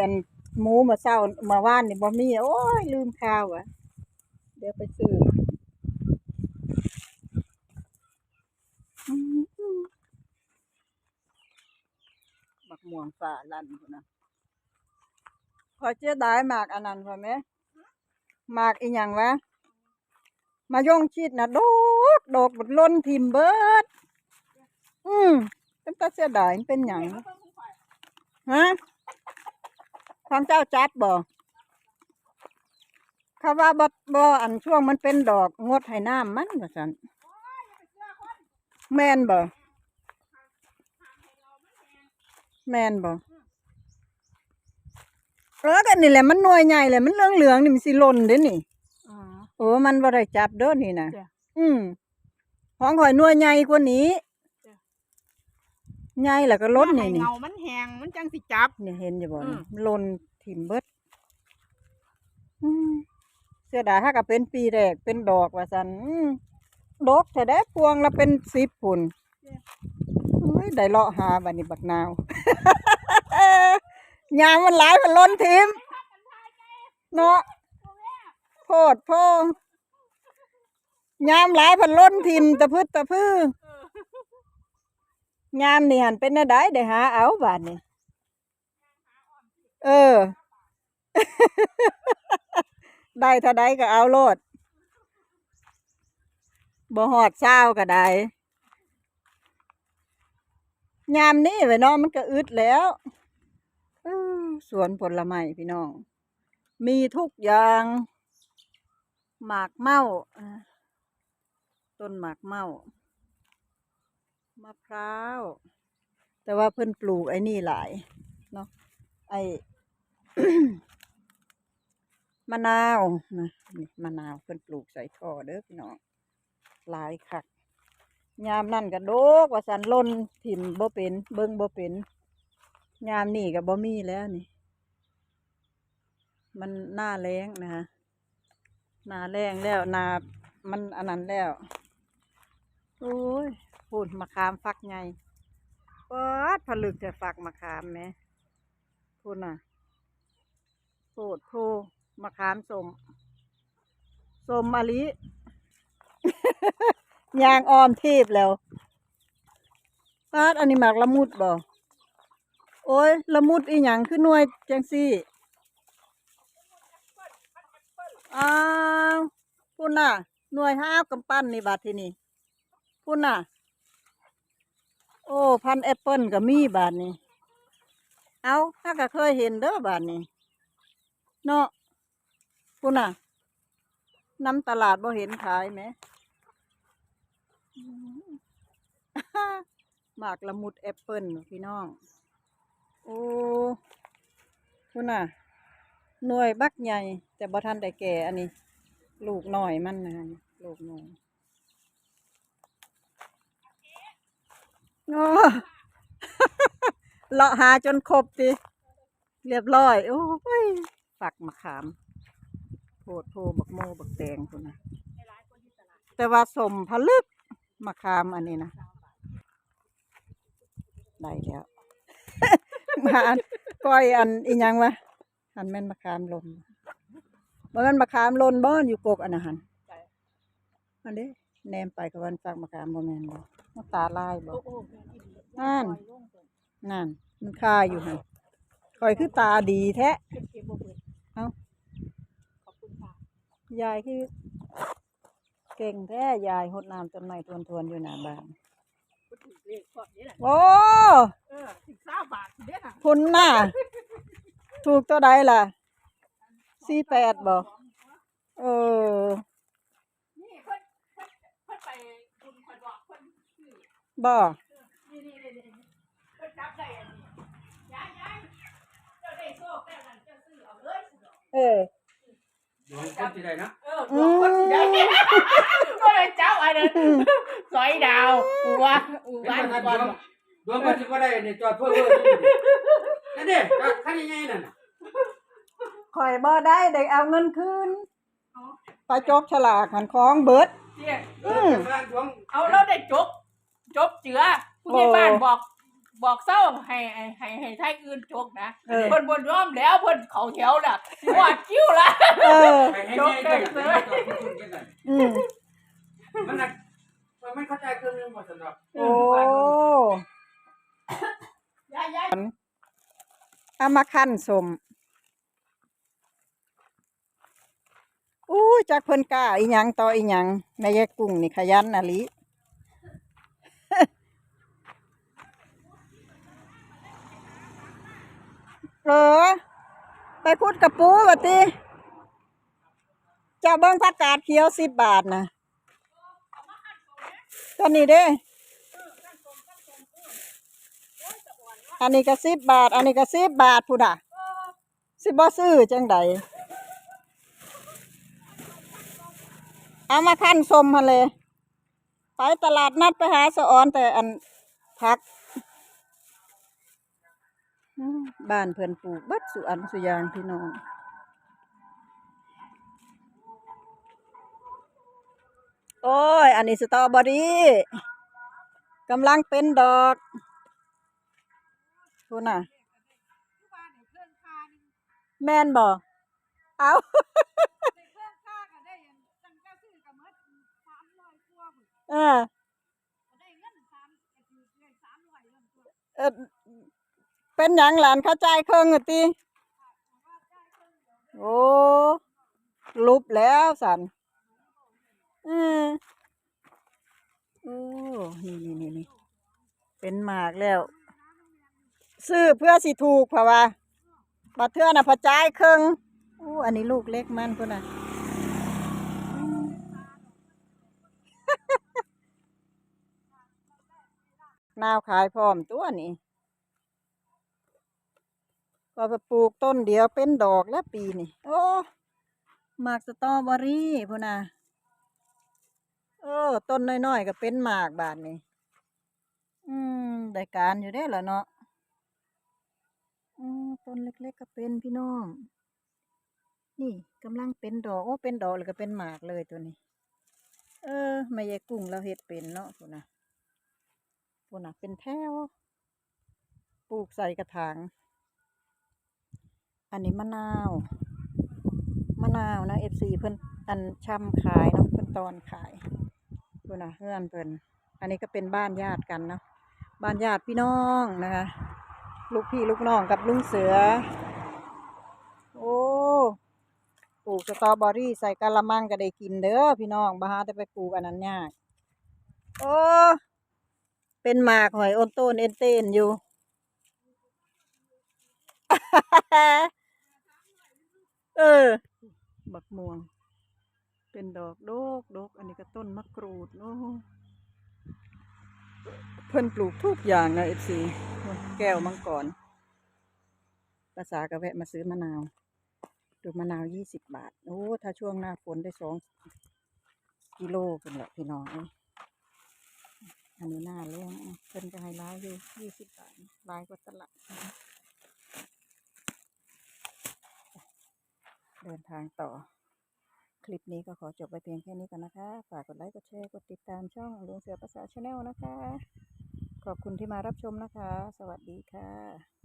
อันหมูมาเช้ามาว่านนี่บ่มีโอ้ยลืมข้าวอะ เดี๋ยวไปซื้อมบักม่วงฝ่าลั่นนนะขอเจ๊ได้หมากอันนั้นพอไหมหมากอีหยังวะ มาย่องชิดนะโดอกดกบดล้นทิมเบิด อืมเป็นตาเสียดายเป็นหยังฮะ ทางเจ้าจัดบ่เขาว่าบ่บ่อันช่วงมันเป็นดอกงดให้น้ำมันว่าซั่นแม่นบ่แม่นบ่เออกันนี่แหละมันหน่วยใหญ่เลยมันเหลืองๆนี่มันสิหล่นเด้นี่อ๋อโอ้มันบ่ได้จับเด้อนี่นะจ้ะอืมของข่อยหน่วยใหญ่กว่านี้จ้ะ ใหญ่แล้วก็ล้นนี่ให้นี่เงามันแหงมันจังสิจับนี่เห็นอยู่บ่อืนี่มมันหล่นถิ่มเบิดอืมเสียดายถ้าก็เป็นปีแรกเป็นดอกว่าซั่นอืมดอกแต่ได้พวงละเป็น10พุ่นเฮ้ยได้เลาะหาบัดนี้บักนาวยามมันหลายมันล้นทิมเนาะโพดโพยามหลายพันล้นทิมตะพึดตะพื้ ยามนี่หันเป็นอะไรได้หาเอาบาดนี่เออ ได้เท่าใดก็เอาโลดบ่หอดเช้าก็ได้ยามนี้ไว้เนาะมันก็อึดแล้วสวนผลไม้พี่น้อง มีทุกอย่าง หมากเมาต้นหมากเมา มะพร้าว แต่ว่าเพิ่นปลูกไอ้นี่หลายเนาะไอ้มะนาวนะนี่มะนาวเพิ่นปลูกใส่ท่อเด้อพี่น้องหลายคักยามนั่นก็โดกว่าสันล่นถิ่มบ่เป็นเบิ่งบ่เป็นยามนี่ก็บ่มีแล้วนี่ มันหน้าแรงนะฮะหน้าแรงแล้วนามันอันนั้นแล้ว โอ้ย พูดมะขามฟักไงปัดผลึกแต่ฝักมะขามแหมพูดน่ะโพดโพมะขามสมสมมะลิยางออมเทีบแล้วปัดอันนี้หมากละมุดบ่โอ้ยละมุดอีหยังคือหน่วยจังซี่อ้าวพุ่นน่ะหน่วยห้าบกำปั้นนี่บาดที่นี่พุ่นน่ะ อ้พันแอปเปิลก็มีบาทนี่เอาถ้าก็เคยเห็นเด้อบาทนี่เนาะพุ่นน่ะน้ำตลาดบ่เห็นขายไหมหมากละมุดแอปเปิลพี่น้อง โอ้พุ่นน่ะ หน่วยบักใหญ่ แต่บ่ทันได้แก่อันนี้ ลูกหน่อยมันนะลูกหน่อย โอ้เลาะหาจนครบติเรียบร้อย โอ้ยฝักมะขามโพดโพบักโมบักแตงคนนะแต่ว่าสมผลึกมะขามอันนี้นะได้แล้วมาอันก้อยอันอีหยังวะหันแม่นมะขามลนบ่แม่นมะขามลนบ่อยู่กกอันน่ะหันอันนี้ แนมไปกับวันฝากมะขามบ่แม่นบ่มันตาลายบ่โอ้โอ้นั่นนั่น มันคาอยู่หั่นข่อยคือตาดีแท้เก็บเก็บบ่เบิดเอ้าขอบคุณค่ะยายคือ เก่งแท้ยายหดน้ำต้นไม้ทวนๆอยู่หน้าบ้านพูดถึงเลขพอนี้แหละโอ้เออสิบสามบาทเด้อน่ะคุณน่ะถูกตัวใดล่ะ48บ่เออ นี่เพิ่นเพิ่นเพิ่นไป บุญคนบอกเพิ่นซื้อบ่นี่นี่นี่นี่เพิ่นจับได้อันนี้ยายยายเจ้าได้โชคแล้วนั่นเจ้าซื้อเอาเลยสิเนาะเออดวงคนที่ใดนะเออดวงคนสิได้ก็เลยเจ้าอันนั้นสอยดาวอูวะอูเห็นวะว่าก่ท่าอนนดวงดวงคนที่บ่ได้เนี่ยจอดเพื่อเพื่ออยู่ดินั่นเด้จอดคันใหญ่ๆนั่นน่ะข่อยบ่ได้ได้เอาเงินคืนไปจกฉลากหันของเบิด เนี่ยเออแต่ว่าดวงเอาเราได้จบ จบเจือผู้ใหญ่บ้านบอก บอกเศร้าให้ให้ให้ให้ไทยอื่นจกนะเออ เพิ่นบ่ยอมแล้วเพิ่นเขาแถวล่ะหอดคิ้วละเออ ไปให้แม่ได้ไปให้จอดเพื่อคุณกันหน่อยอืมมันน่ะมันไม่เข้าใจเครื่องนึงหมดสำหรับโอ้ยายยายเอามาคั่นสม อู้จักเพิ่นกล้าอีหยังต่ออีหยังแม่ยายกุ้งนี่ขยันอะลิเออไปคุดกระปูบัดติจะเบิ่งผักกาดเขียวสิบบาทนะก็นี่เด้อันนี้ก็สิบบาท อันนี้ก็สิบบาทพูดอะสิบ่ซื้อจังใด เอามาขั้นสมมาเลย ไปตลาดนัดไปหาสะออนแต่อันพัก บ้านเพิ่อนปลูกบัดสุอันสุยางพี่น้องโอ้ย อันนี้สตรอเบอรี่กำลังเป็นดอกพูน่ะ แม่นบอาเออ เออเป็นหยังหลานเข้าใจเครื่องอติโอ้ลุบแล้วสันเออโอ้นี่นี่นี่นี่เป็นหมากแล้ว ซื้อเพื่อสิถูกเพราะว่าบัดเทื่อน่ะพอจ่ายเครื่องอู้อันนี้ลูกเล็กมันพุ่นน่ะ นาวขายพร้อมตัวนี้ก็ไปปลูกต้นเดียวเป็นดอกแล้วปีนี่โอ้หมากสตรอเบอรี่พุ่นะโอ้ต้นน้อยๆก็เป็นหมากบาดนี้อืมได้การอยู่ได้อล่ะเนาะอืมต้นเล็กๆก็เป็นพี่น้อง นี่กำลังเป็นดอกโอ้เป็นดอกแล้วก็เป็นหมากเลยตัวนี้ เออแม่ยายกุ้งเราเฮ็ดเป็นเนาะพุ่นะ พุ่นน่ะ เป็นแถวปลูกใส่กระถาง อันนี้มะนาว มะนาวนะเอฟซีเพิ่นอันช่ำขายเนาะเพิ่นตอนขายพุ่นน่ะเพื่อนเพิ่นอันนี้ก็เป็นบ้านญาติกันเนาะบ้านญาติพี่น้องนะคะ ลูกพี่ลูกน้องกับลุงเสือ โอ้ปลูกสตรอเบอรี่ใส่กะละมังก็ได้กินเด้อพี่น้องบ่หาแต่ไปปลูกอันนั้นยากโอ้ เป็นหมากหอยโอนโต้นเอ็นเต้นอยู่ เออ บักม่วง เป็นดอกโดกโดกอันนี้ก็ต้นมะกรูดโอ้เพิ่นปลูกทุกอย่างนะเอฟซีแก้วมังกรภาษาก็แวะมาซื้อมะนาว ดูมะนาวยี่สิบบาท โอ้ ถ้าช่วงหน้าฝนได้สองกิโลเป็นแหละพี่น้อง อันนี้หน้าเรื่องเพิ่นจะให้ร้ายอยู่ยี่สิบบาทร้ายกว่าตลาดนะคะเดินทางต่อ คลิปนี้ก็ขอจบไปเพียงแค่นี้ก่อนนะคะ ฝากกดไลค์ กดแชร์ กดติดตามช่องลุงเสือภาษาชาแนลนะคะ ขอบคุณที่มารับชมนะคะ สวัสดีค่ะ